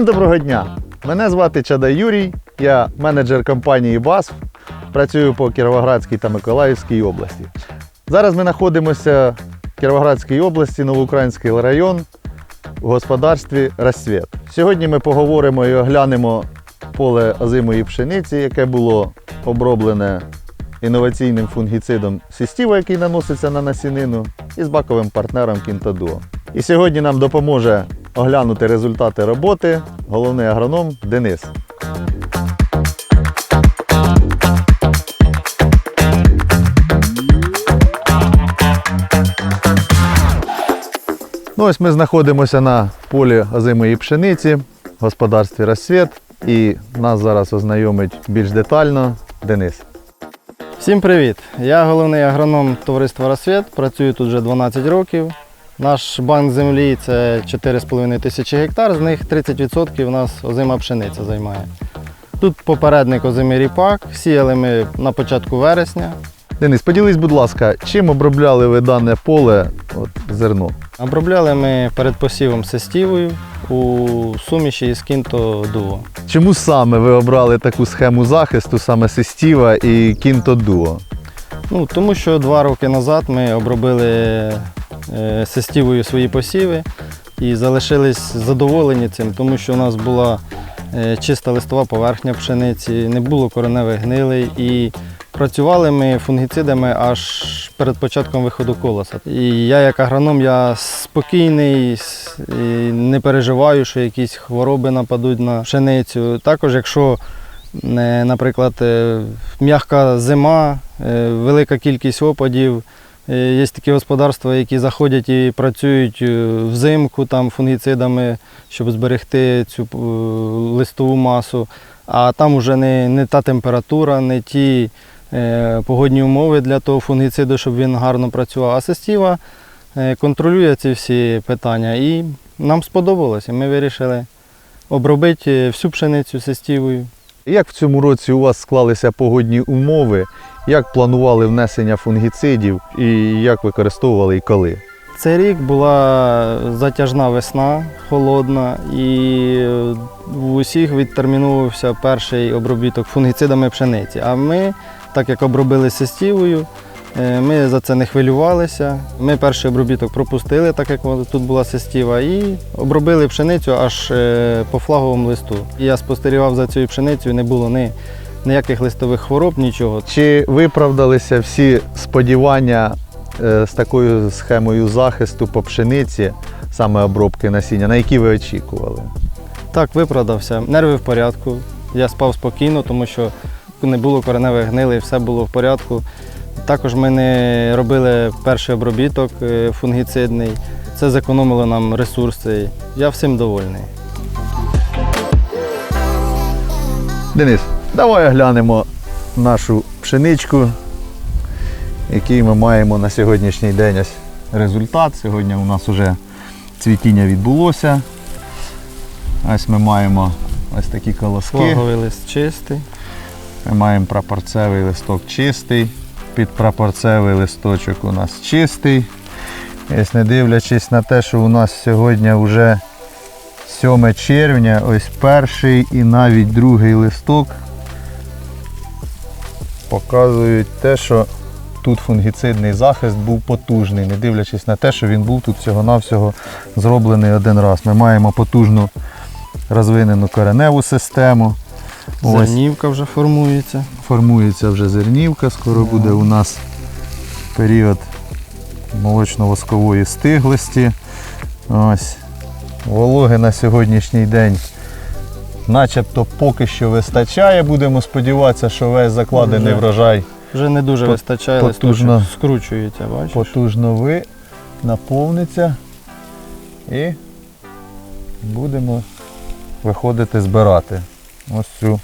Всім доброго дня! Мене звати Чадай Юрій, я менеджер компанії БАСФ, працюю по Кіровоградській та Миколаївській області. Зараз ми знаходимося в Кіровоградській області, Новоукраїнський район, в господарстві Розсвіт. Сьогодні ми поговоримо і оглянемо поле озимої пшениці, яке було оброблене інноваційним фунгіцидом Сістіва, який наноситься на насінину, і з баковим партнером Кінтадуо. І сьогодні нам допоможе оглянути результати роботи головний агроном Денис. Ну, ось ми знаходимося на полі озимої пшениці в господарстві Розсвіт. І нас зараз ознайомить більш детально Денис. Всім привіт! Я головний агроном товариства Розсвіт, працюю тут вже 12 років. Наш банк землі це 4,5 тисячі гектар, з них 30% у нас озима пшениця займає. Тут попередник озимий ріпак, сіяли ми на початку вересня. Денис, поділись, будь ласка, чим обробляли ви дане поле от, зерно? Обробляли ми перед посівом сестівою у суміші із кінто дуо. Чому саме ви обрали таку схему захисту, саме Сестіва і Кінто Дуо? Ну, тому що два роки назад ми обробили сестівою свої посіви і залишились задоволені цим, тому що у нас була е, чиста листова поверхня пшениці, не було кореневих гнилей і працювали ми фунгіцидами аж перед початком виходу колоса. І я як агроном я спокійний, і не переживаю, що якісь хвороби нападуть на пшеницю. Також, якщо Е, Наприклад, е, м'яка зима, е, велика кількість опадів. Е, Є такі господарства, які заходять і працюють е, взимку там, фунгіцидами, щоб зберегти цю е, листову масу. А там вже не, не та температура, не ті е, погодні умови для того фунгіциду, щоб він гарно працював. А Сестіва е, контролює ці всі питання. І нам сподобалося. Ми вирішили обробити всю пшеницю сестівою. Як в цьому році у вас склалися погодні умови? Як планували внесення фунгіцидів і як використовували і коли? Цей рік була затяжна весна, холодна, і в усіх відтермінувався перший обробіток фунгіцидами пшениці. А ми, так як обробили сестівою, е, ми за це не хвилювалися. Ми перший обробіток пропустили, так як тут була сестіва, і обробили пшеницю аж е, по флаговому листу. Я спостерігав за цією пшеницею, не було ні, ніяких листових хвороб, нічого. Чи виправдалися всі сподівання е, з такою схемою захисту по пшениці, саме обробки насіння, на які ви очікували? Так, виправдався. Нерви в порядку. Я спав спокійно, тому що не було кореневих гнилей, все було в порядку. Також ми не робили перший обробіток е, фунгіцидний. Це зекономило нам ресурси. Я всім довольний. Денис, давай оглянемо нашу пшеничку, який ми маємо на сьогоднішній день ось результат. Сьогодні у нас вже цвітіння відбулося. Ось ми маємо ось такі колоски. Флаговий лист чистий. Ми маємо прапорцевий листок чистий. Під прапорцевий листочок у нас чистий. Ось не дивлячись на те, що у нас сьогодні вже 7 червня, ось перший і навіть другий листок показують те, що тут фунгіцидний захист був потужний, не дивлячись на те, що він був тут всього-навсього зроблений один раз. Ми маємо потужну розвинену кореневу систему. Ось Зернівка вже формується. формується вже зернівка, скоро буде у нас період молочно-воскової стиглості. Ось. Вологи на сьогоднішній день начебто поки що вистачає. Будемо сподіватися, що весь закладений Вже. врожай Вже не дуже Пот- вистачає, потужно. листочок скручується, бачиш? потужно ви наповниться і будемо виходити збирати ось цю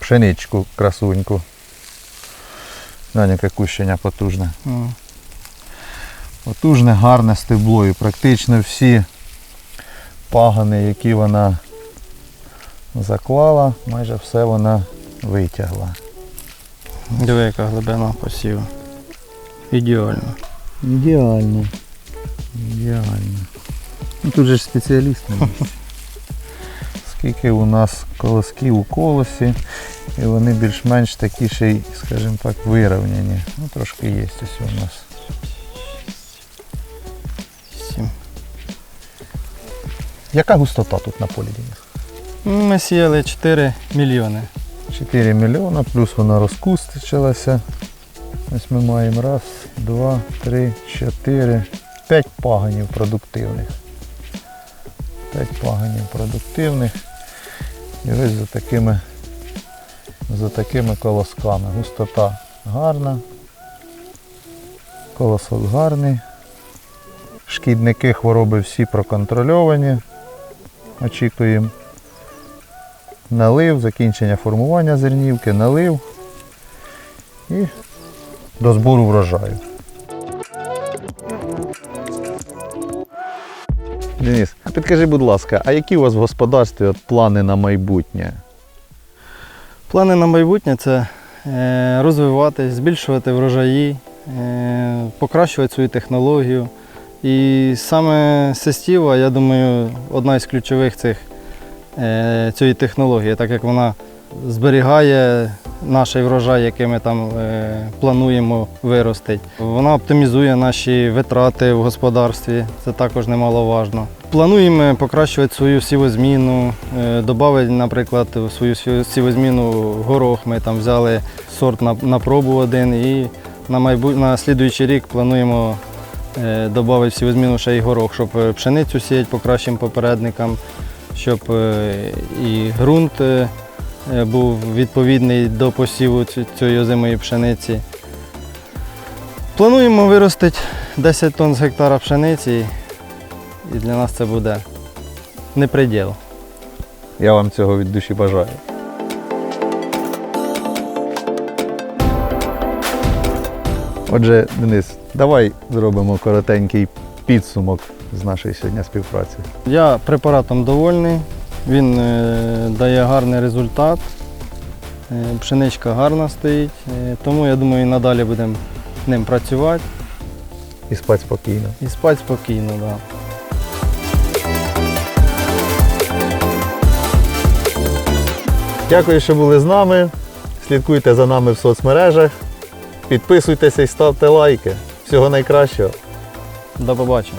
пшеничку красуньку. Глянь, яке кущення потужне. О. Потужне, гарне стебло і практично всі пагани, які вона заклала, майже все вона витягла. Диви, яка глибина посіву. Ідеально. Ідеально. Ідеально. Ну, тут же ж спеціаліст. Скільки у нас колосків у колосі, і вони більш-менш такі ще й, скажімо так, вирівняні. Ну, трошки є ось у нас. Сім. Яка густота тут на полі Денис? Ну, Ми сіяли 4 мільйони. 4 мільйона, плюс вона розкустичилася. Ось ми маємо раз, два, три, чотири, п'ять паганів продуктивних. П'ять паганів продуктивних. І ось за такими, за такими колосками. Густота гарна. Колосок гарний. Шкідники хвороби всі проконтрольовані. Очікуємо налив, закінчення формування зернівки, налив і до збору врожаю. Денис, підкажи, будь ласка, а які у вас в господарстві от плани на майбутнє? Плани на майбутнє це е, розвиватись, збільшувати врожаї, е, покращувати свою технологію. І саме сестіва, я думаю, одна із ключових цих цієї технології, так як вона зберігає наш врожай, який ми там е, плануємо виростити. Вона оптимізує наші витрати в господарстві, це також немаловажно. Плануємо покращувати свою сівозміну, е, додати, наприклад, в свою сівозміну горох. Ми там взяли сорт на, на пробу один і на, майбу... на слідуючий рік плануємо е, додати в сівозміну ще й горох, щоб е, пшеницю сіяти по кращим попередникам, щоб е, і ґрунт е, е, був відповідний до посіву цієї озимої пшениці. Плануємо виростити 10 тонн з гектара пшениці, і для нас це буде не приділ. Я вам цього від душі бажаю. Отже, Денис, давай зробимо коротенький підсумок з нашої сьогодні співпраці. Я препаратом довольний, він е, дає гарний результат, е, пшеничка гарна стоїть, е, тому я думаю, і надалі будемо ним працювати І спать спокійно. і спати спокійно. Да. Дякую, що були з нами. Слідкуйте за нами в соцмережах. Підписуйтеся і ставте лайки. Всього найкращого. До побачення.